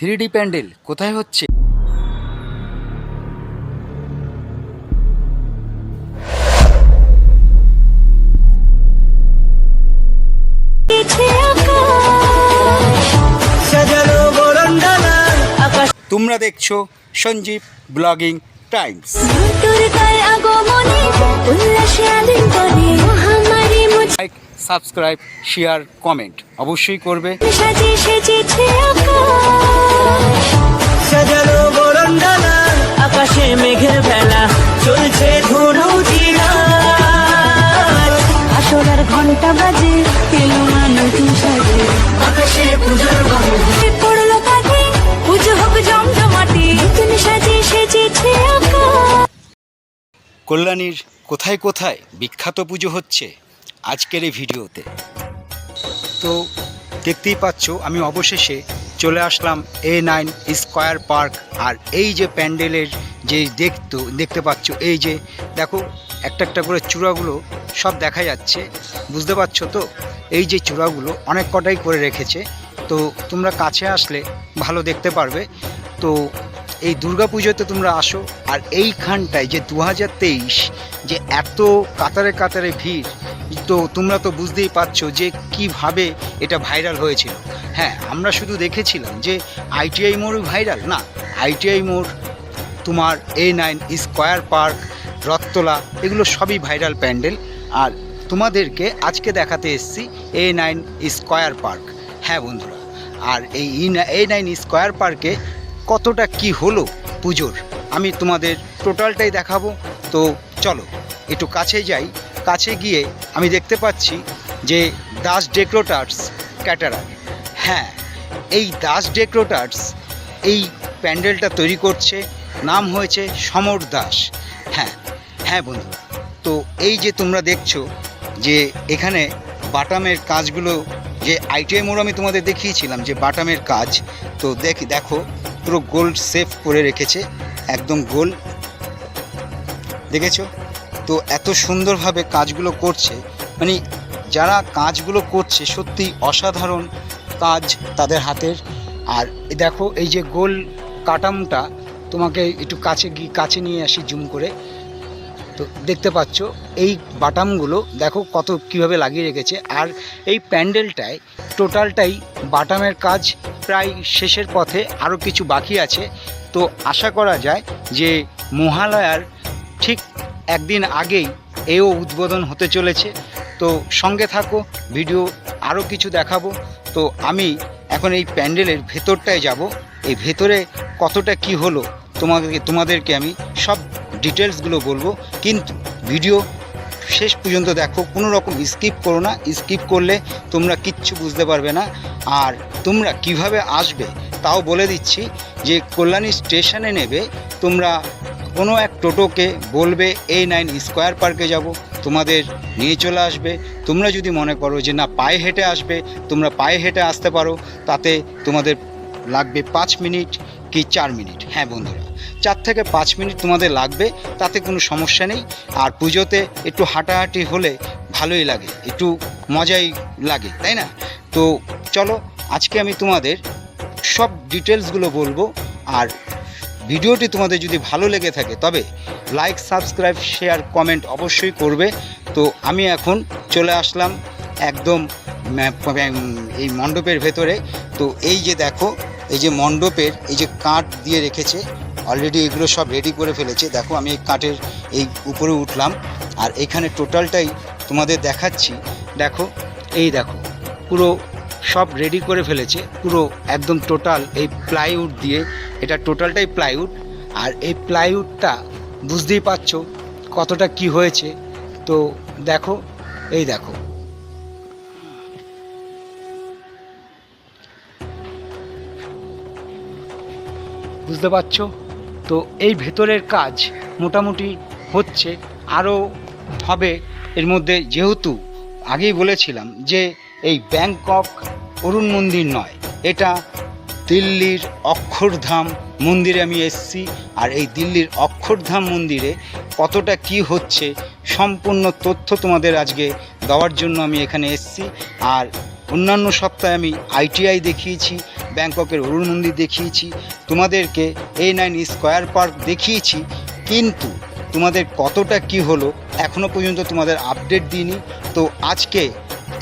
Three D pandal কোথায় হচ্ছে? তোমরা দেখছ সঞ্জীব ব্লগিং টাইমস। আগমনে সাবস্ক্রাইব শেয়ার কমেন্ট অবশ্যই করবে। আকাশ। মেঘের বেলা চলছে ধুনু আসরার ঘণ্টা বাজে এলো নতুন সাজে? আকাশে পুজোর পড়ল পুজো হোক জমজমাটি নতুন সাজে সেজেছে কল্যাণীর কোথায় কোথায় বিখ্যাত পুজো হচ্ছে? আজকের এই ভিডিওতে। তো দেখতেই পাচ্ছ, আমি অবশেষে চলে আসলাম এ নাইন স্কোয়ার পার্ক আর এই যে প্যান্ডেলের যে দেখতো, দেখতে পাচ্ছ, এই যে দেখো, একটা একটা করে চূড়াগুলো সব দেখা যাচ্ছে, বুঝতে পারছ তো? এই যে চূড়াগুলো অনেক কটাই করে রেখেছে, তো তোমরা কাছে আসলে ভালো দেখতে পারবে। তো এই দুর্গা পুজোতে তোমরা আসো, আর এইখানটায় যে দু হাজার তেইশ যে এত কাতারে কাতারে ভিড় তো তোমরা তো বুঝতেই পারছ যে কীভাবে এটা ভাইরাল হয়েছিল। হ্যাঁ আমরা শুধু দেখেছিলাম যে আইটিআই মোড় ভাইরাল, না আইটিআই মোড়, তোমার A nine square park Rathtala এগুলো সবই ভাইরাল প্যান্ডেল। আর তোমাদেরকে আজকে দেখাতে এসছি এ নাইন স্কোয়ার পার্ক। হ্যাঁ বন্ধুরা, আর এই এ নাইন স্কোয়ার পার্কে কতটা কি হলো পুজোর, আমি তোমাদের টোটালটাই দেখাবো। তো চলো, একটু কাছে যাই। কাছে গিয়ে আমি দেখতে পাচ্ছি যে দাস ডেকোরেটার্স ক্যাটারার হ্যাঁ এই দাস ডেকোরেটার্স এই প্যান্ডেলটা তৈরি করছে, নাম হয়েছে সমর দাস। হ্যাঁ হ্যাঁ বন্ধুরা তো এই যে তোমরা দেখছ যে এখানে বাটামের কাজগুলো, যে আইটিআই মোড় আমি তোমাদের দেখিয়েছিলাম যে বাটামের কাজ, তো দেখি, দেখো, পুরো গোল্ড সেফ করে রেখেছে, একদম গোল। দেখেছ? তো এত সুন্দরভাবে কাজগুলো করছে। মানে যারা কাজগুলো করছে, সত্যি অসাধারণ কাজ তাদের হাতের। আর দেখো, এই যে গোল কাটামটা, তোমাকে একটু কাছে গিয়ে কাছে নিয়ে আসি জুম করে। তো দেখতে পাচ্ছ, এই বাটামগুলো দেখো কত কীভাবে লাগিয়ে রেখেছে। আর এই প্যান্ডেলটায় টোটালটাই বাটামের কাজ প্রায় শেষের পথে আরও কিছু বাকি আছে। তো আশা করা যায় যে মহালয়ার ঠিক একদিন আগেই এও উদ্বোধন হতে চলেছে। তো সঙ্গে থাকো, ভিডিও আরও কিছু দেখাবো। তো আমি এখন এই প্যান্ডেলের ভেতরটায় যাব। এই ভেতরে কতটা কি হলো তোমাদেরকে তোমাদেরকে আমি সব ডিটেলসগুলো বলব। কিন্তু ভিডিও শেষ পর্যন্ত দেখো, কোনো রকম স্কিপ করো না। স্কিপ করলে তোমরা কিচ্ছু বুঝতে পারবে না। আর তোমরা কীভাবে আসবে তাও বলে দিচ্ছি যে কল্যাণী স্টেশনে নেবে। তোমরা কোনো এক টোটোকে বলবে, এই নাইন স্কোয়ার পার্কে যাব, তোমাদের নিয়ে চলে আসবে। তোমরা যদি মনে করো যে, না, পায়ে হেঁটে আসবে, তোমরা পায়ে হেঁটে আসতে পারো। তাতে তোমাদের লাগবে পাঁচ মিনিট কি চার মিনিট? হ্যাঁ বন্ধুরা, চার থেকে পাঁচ মিনিট তোমাদের লাগবে, তাতে কোনো সমস্যা নেই। আর পুজোতে একটু হাঁটাহাঁটি হলে ভালোই লাগে, একটু মজাই লাগে, তাই না? তো চলো, আজকে আমি তোমাদের সব ডিটেলসগুলো বলব। আর ভিডিওটি তোমাদের যদি ভালো লেগে থাকে, তবে লাইক সাবস্ক্রাইব শেয়ার কমেন্ট অবশ্যই করবে। তো আমি এখন চলে আসলাম একদম এই মণ্ডপের ভেতরে। তো এই যে দেখো, এই যে মণ্ডপের, এই যে কাঠ দিয়ে রেখেছে অলরেডি এগুলো সব রেডি করে ফেলেছে। দেখো, আমি এই কাঠের এই উপরে উঠলাম, আর এখানে টোটালটাই তোমাদের দেখাচ্ছি। দেখো, এই দেখো, পুরো সব রেডি করে ফেলেছে। পুরো একদম টোটাল এই প্লাইউড দিয়ে। এটা টোটালটাই প্লাইউড আর এই প্লাইউডটা বুঝতেই পারছ কতটা কি হয়েছে। তো দেখো, এই দেখো। বুঝতে পারছ? তো এই ভেতরের কাজ মোটামুটি হচ্ছে, আরও হবে। এর মধ্যে যেহেতু আগেই বলেছিলাম যে এই ব্যাংকক অরুণ মন্দির নয়। এটা দিল্লির অক্ষরধাম মন্দিরে আমি এসেছি। আর এই দিল্লির অক্ষরধাম মন্দিরে কতটা কি হচ্ছে সম্পূর্ণ তথ্য তোমাদের আজকে দেওয়ার জন্য আমি এখানে এসেছি। আর অন্যান্য সপ্তাহে আমি আইটিআই দেখিয়েছি, ব্যাংককের অরুণ মন্দির দেখিয়েছি, তোমাদেরকে এ নাইন স্কোয়ার পার্ক দেখিয়েছি। কিন্তু তোমাদের কতটা কি হলো এখনও পর্যন্ত তোমাদের আপডেট দিইনি। তো আজকে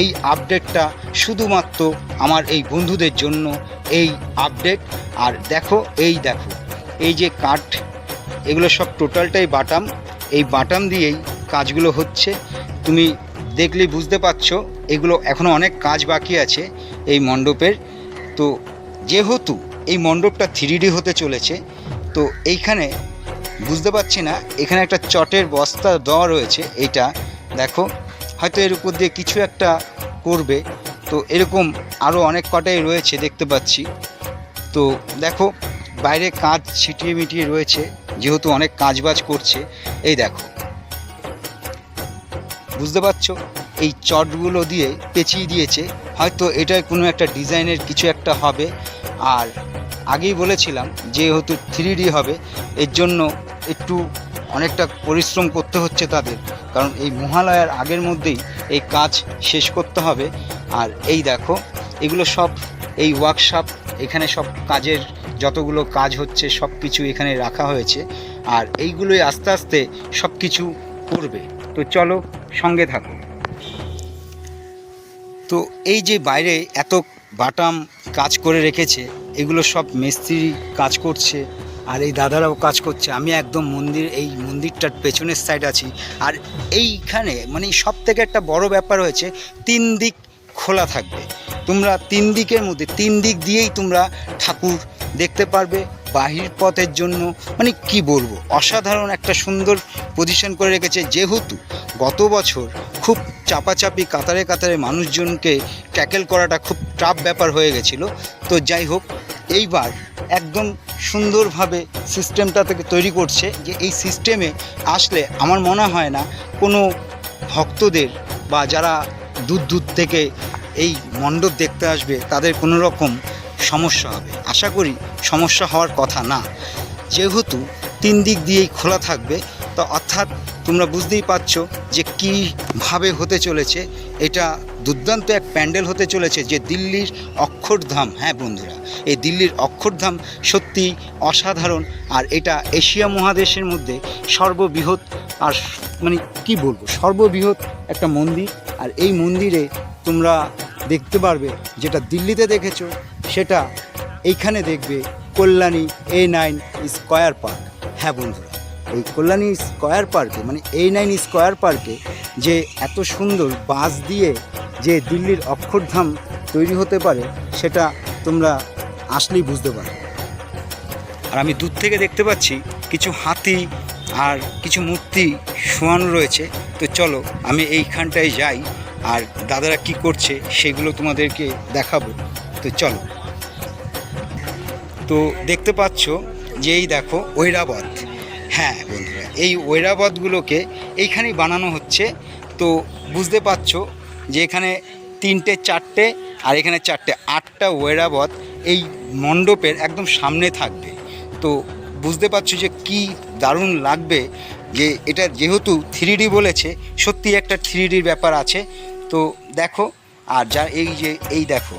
এই আপডেটটা শুধুমাত্র আমার এই বন্ধুদের জন্য এই আপডেট আর দেখো, এই দেখো, এই যে কাঠ, এগুলো সব টোটালটাই বাটাম এই বাটাম দিয়েই কাজগুলো হচ্ছে। তুমি দেখলেই বুঝতে পারছ, এগুলো এখনও অনেক কাজ বাকি আছে এই মণ্ডপের। তো যেহেতু এই মণ্ডপটা থ্রি হতে চলেছে, তো এইখানে বুঝতে পারছি না, এখানে একটা চটের বস্তা দেওয়া রয়েছে এটা দেখো। হয়তো এর উপর দিয়ে কিছু একটা করবে। তো এরকম আরও অনেক কটাই রয়েছে দেখতে পাচ্ছি। তো দেখো, বাইরে কাজ ছিটিয়ে মিটিয়ে রয়েছে, যেহেতু অনেক কাজ বাজ করছে। এই দেখো। বুঝতে পারছ? এই চটগুলো দিয়ে পেঁচিয়ে দিয়েছে। হয়তো এটাই কোনো একটা ডিজাইনের কিছু একটা হবে। আর আগেই বলেছিলাম, যেহেতু থ্রি হবে, এর জন্য একটু অনেকটা পরিশ্রম করতে হচ্ছে তাদের। কারণ এই মহালয়ার আগের মধ্যেই এই কাজ শেষ করতে হবে। আর এই দেখো, এগুলো সব এই ওয়ার্কশপ এখানে সব কাজের যতগুলো কাজ হচ্ছে সব কিছু এখানে রাখা হয়েছে। আর এইগুলোই আস্তে আস্তে সব কিছু করবে। তো চলো সঙ্গে থাকো। তো এই যে বাইরে এত বাটাম কাজ করে রেখেছে, এগুলো সব মিস্ত্রি কাজ করছে। আর এই দাদারাও কাজ করছে। আমি একদম মন্দির, এই মন্দিরটার পেছনের সাইড আছি। আর এইখানে মানে সব থেকে একটা বড় ব্যাপার হয়েছে, তিন দিক খোলা থাকবে। তোমরা তিন দিকের মধ্যে, তিন দিক দিয়েই তোমরা ঠাকুর দেখতে পারবে বাহির পথের জন্য। মানে কি বলব, অসাধারণ একটা সুন্দর পজিশন করে রেখেছে। যেহেতু গত বছর খুব চাপাচাপি, কাতারে কাতারে মানুষজনকে ট্যাকেল করাটা খুব টাফ ব্যাপার হয়ে গেছিল। তো যাই হোক, এইবার একদম সুন্দরভাবে সিস্টেমটা থেকে তৈরি করছে যে এই সিস্টেমে আসলে আমার মনে হয় না কোনো ভক্তদের বা যারা দূর দূর থেকে এই মণ্ডপ দেখতে আসবে তাদের কোনো রকম সমস্যা হবে। আশা করি সমস্যা হওয়ার কথা না। যেহেতু তিন দিক দিয়েই খোলা থাকবে, তো অর্থাৎ তোমরা বুঝতেই পারছ যে কীভাবে হতে চলেছে, এটা দুর্দান্ত এক প্যান্ডেল হতে চলেছে যে দিল্লির অক্ষরধাম। হ্যাঁ বন্ধুরা, এই দিল্লির অক্ষরধাম সত্যি অসাধারণ আর এটা এশিয়া মহাদেশের মধ্যে সর্ববৃহৎ আর মানে কি বলব, সর্ববৃহৎ একটা মন্দির। আর এই মন্দিরে তোমরা দেখতে পারবে যেটা দিল্লিতে দেখেছ, সেটা এইখানে দেখবে Kalyani A nine square park. হ্যাঁ বন্ধুরা, এই কল্যাণী স্কোয়ার পার্কে মানে এই নাইন স্কোয়ার পার্কে যে এত সুন্দর বাস দিয়ে যে দিল্লির অক্ষরধাম তৈরি হতে পারে, সেটা তোমরা আসলেই বুঝতে পারো। আর আমি দূর থেকে দেখতে পাচ্ছি কিছু হাতি আর কিছু মূর্তি শোয়ানো রয়েছে। তো চলো, আমি এইখানটায় যাই আর দাদারা কি করছে সেগুলো তোমাদেরকে দেখাবো। তো চলো। তো দেখতে পাচ্ছ যে এই দেখো ঐরাবত। হ্যাঁ বন্ধুরা, এই ঐরাবতগুলোকে এইখানেই বানানো হচ্ছে। তো বুঝতে পারছ যে এখানে তিনটে, চারটে আর এখানে চারটে, আটটা ঐরাবত এই মণ্ডপের একদম সামনে থাকবে। তো বুঝতে পারছ যে কি দারুণ লাগবে যে এটা যেহেতু থ্রি বলেছে, সত্যি একটা থ্রি ব্যাপার আছে। তো দেখো, আর যা এই যে, এই দেখো।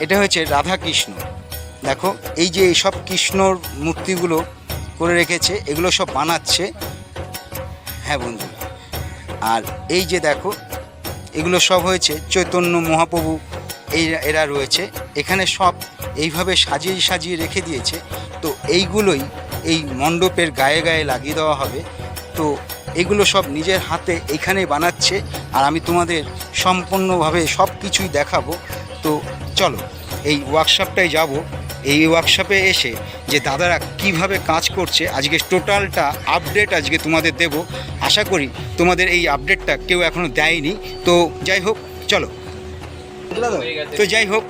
এটা হচ্ছে রাধা কৃষ্ণ দেখো, এই যে এইসব কৃষ্ণর মূর্তিগুলো করে রেখেছে, এগুলো সব বানাচ্ছে। হ্যাঁ বন্ধু। আর এই যে দেখো, এগুলো সব হয়েছে চৈতন্য মহাপ্রভু, এই এরা রয়েছে। এখানে সব এইভাবে সাজিয়ে সাজিয়ে রেখে দিয়েছে। তো এইগুলোই এই মণ্ডপের গায়ে গায়ে লাগিয়ে দেওয়া হবে। তো এগুলো সব নিজের হাতে এখানেই বানাচ্ছে আর আমি তোমাদের সম্পূর্ণভাবে সব কিছুই দেখাবো। তো চলো, এই ওয়ার্কশপটায় যাব। এই ওয়ার্কশপে এসে যে দাদারা কীভাবে কাজ করছে, আজকে টোটালটা আপডেট আজকে তোমাদের দেব। আশা করি তোমাদের এই আপডেটটা কেউ এখনও দেয়নি। তো যাই হোক, চলো। তো যাই হোক,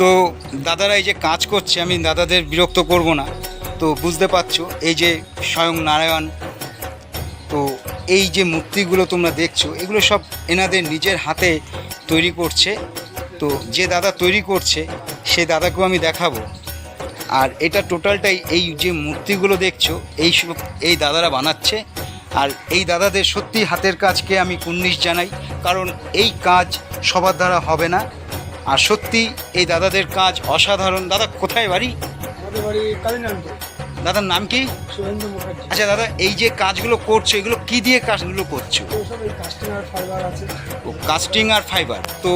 তো দাদারা এই যে কাজ করছে, আমি দাদাদের বিরক্ত করব না। তো বুঝতে পারছ, এই যে স্বয়ং নারায়ণ, তো এই যে মূর্তিগুলো তোমরা দেখছ, এগুলো সব এনাদের নিজের হাতে তৈরি করছে। তো যে দাদা তৈরি করছে, সে দাদাকেও আমি দেখাবো। আর এটা টোটালটাই এই যে মূর্তিগুলো দেখছ এই সব এই দাদারা বানাচ্ছে। আর এই দাদাদের সত্যি হাতের কাজকে আমি কুন্নিশ জানাই কারণ এই কাজ সবার দ্বারা হবে না। আর সত্যি এই দাদাদের কাজ অসাধারণ। দাদা কোথায় বাড়ি? দাদার নাম কি? আচ্ছা দাদা এই যে কাজগুলো করছ এগুলো কি দিয়ে কাজগুলো করছ? কাস্টিং আর ফাইবার তো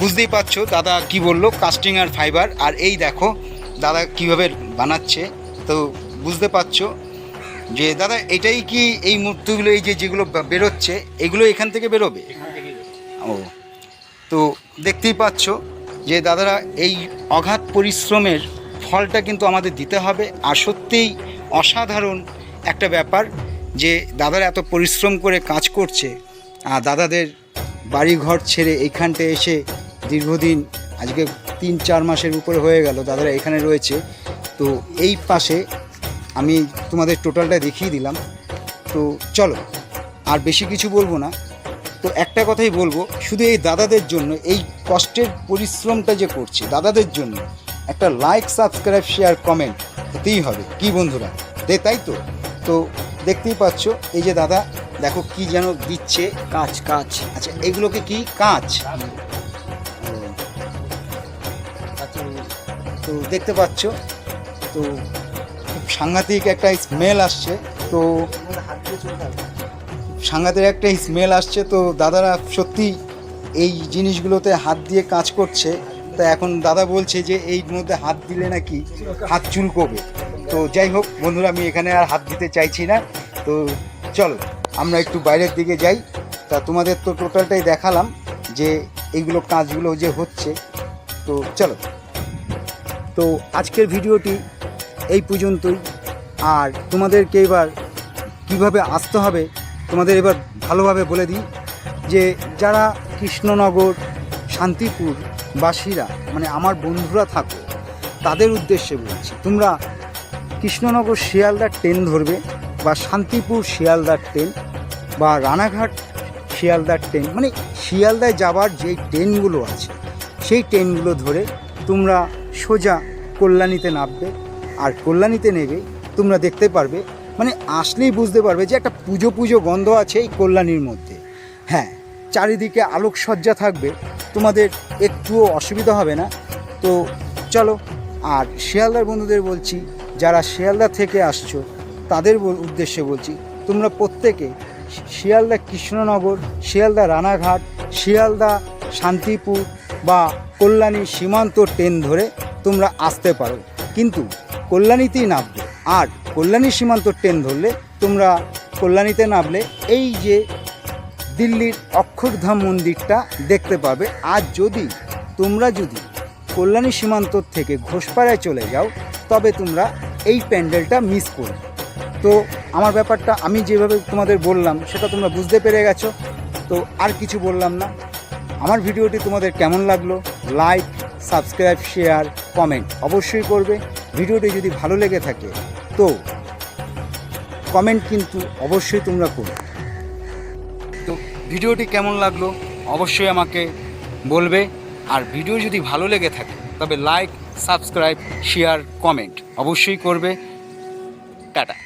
বুঝতেই পারছ দাদা কি বলল? কাস্টিং আর ফাইবার আর এই দেখো দাদা কীভাবে বানাচ্ছে তো বুঝতে পারছ যে দাদা এটাই কি এই মূর্তিগুলো এই যে যেগুলো বেরোচ্ছে এগুলো এখান থেকে বেরোবে? ও তো দেখতেই পাচ্ছ যে দাদারা এই অগাধ পরিশ্রমের ফলটা কিন্তু আমাদের দিতে হবে। আর সত্যিই অসাধারণ একটা ব্যাপার যে দাদারা এত পরিশ্রম করে কাজ করছে আর দাদাদের বাড়ি ঘর ছেড়ে এইখানটায় এসে দীর্ঘদিন আজকে তিন, চার মাসের উপরে হয়ে গেল, দাদারা এখানে রয়েছে। তো এই পাশে আমি তোমাদের টোটালটা দেখিয়ে দিলাম। তো চলো, আর বেশি কিছু বলব না। তো একটা কথাই বলব, শুধু এই দাদাদের জন্য, এই কষ্টের পরিশ্রমটা যে করছে, দাদাদের জন্য একটা লাইক সাবস্ক্রাইব শেয়ার কমেন্ট হতেই হবে। কি বন্ধুরা? দে, তাই তো? তো দেখতেই পাচ্ছ, এই যে দাদা, দেখো কি যেন দিচ্ছে, কাঁচ কাঁচ। আচ্ছা এগুলোকে কি? কাঁচ। দেখতে পাচ্ছ। তো খুব সাংঘাতিক একটা স্মেল আসছে। তো সাংঘাতিক একটা স্মেল আসছে। তো দাদারা সত্যি এই জিনিসগুলোতে হাত দিয়ে কাজ করছে। তা এখন দাদা বলছে যে, এই মধ্যে হাত দিলে নাকি হাত চুলকোবে? তো যাই হোক, বন্ধুরা, আমি এখানে আর হাত দিতে চাইছি না। তো চলো, আমরা একটু বাইরের দিকে যাই। তা তোমাদের তো টোটালটাই দেখালাম যে, এইগুলো কাজগুলো যে হচ্ছে। তো চলো। তো আজকের ভিডিওটি এই পর্যন্তই। আর তোমাদেরকে এবার কীভাবে আসতে হবে, তোমাদের এবার ভালোভাবে বলে দিই যে, যারা কৃষ্ণনগর, শান্তিপুর বাসীরা মানে আমার বন্ধুরা থাকো, তাদের উদ্দেশ্যে বলছি, তোমরা কৃষ্ণনগর শিয়ালদার ট্রেন ধরবে বা শান্তিপুর শিয়ালদার ট্রেন বা রানাঘাট শিয়ালদার ট্রেন মানে শিয়ালদায় যাবার যে ট্রেনগুলো আছে, সেই ট্রেনগুলো ধরে তোমরা সোজা কল্যাণীতে নামবে। আর কল্যাণীতে নেবে, তোমরা দেখতে পারবে মানে আসলেই বুঝতে পারবে যে একটা পুজো পুজো গন্ধ আছে এই কল্যাণীর মধ্যে। হ্যাঁ চারিদিকে আলোকসজ্জা থাকবে, তোমাদের একটুও অসুবিধা হবে না। তো চলো, আর শিয়ালদার বন্ধুদের বলছি, যারা শিয়ালদা থেকে আসছো, তাদের উদ্দেশ্যে বলছি, তোমরা প্রত্যেকে শিয়ালদা কৃষ্ণনগর, শিয়ালদা রানাঘাট, শিয়ালদা শান্তিপুর বা কল্যাণী সীমান্ত ট্রেন ধরে তোমরা আসতে পারো। কিন্তু কল্যাণীতেই নামবে। আর কল্যাণী সীমান্ত ট্রেন ধরলে তোমরা কল্যাণীতে নামলে এই যে দিল্লির অক্ষরধাম মন্দিরটা দেখতে পাবে। আর যদি তোমরা যদি কল্যাণী সীমান্ত থেকে ঘোষপাড়ায় চলে যাও, তবে তোমরা এই প্যান্ডেলটা মিস করবে। তো আমার ব্যাপারটা আমি যেভাবে তোমাদের বললাম, সেটা তোমরা বুঝতে পেরে গেছো। তো আর কিছু বললাম না। আমার ভিডিওটি তোমাদের কেমন লাগল? লাইক সাবস্ক্রাইব শেয়ার কমেন্ট অবশ্যই করবে। ভিডিওটি যদি ভালো লেগে থাকে, তো কমেন্ট কিন্তু অবশ্যই তোমরা করবে। তো ভিডিওটি কেমন লাগল? অবশ্যই আমাকে বলবে। আর ভিডিও যদি ভালো লেগে থাকে, তবে লাইক সাবস্ক্রাইব শেয়ার কমেন্ট অবশ্যই করবে। টাটা।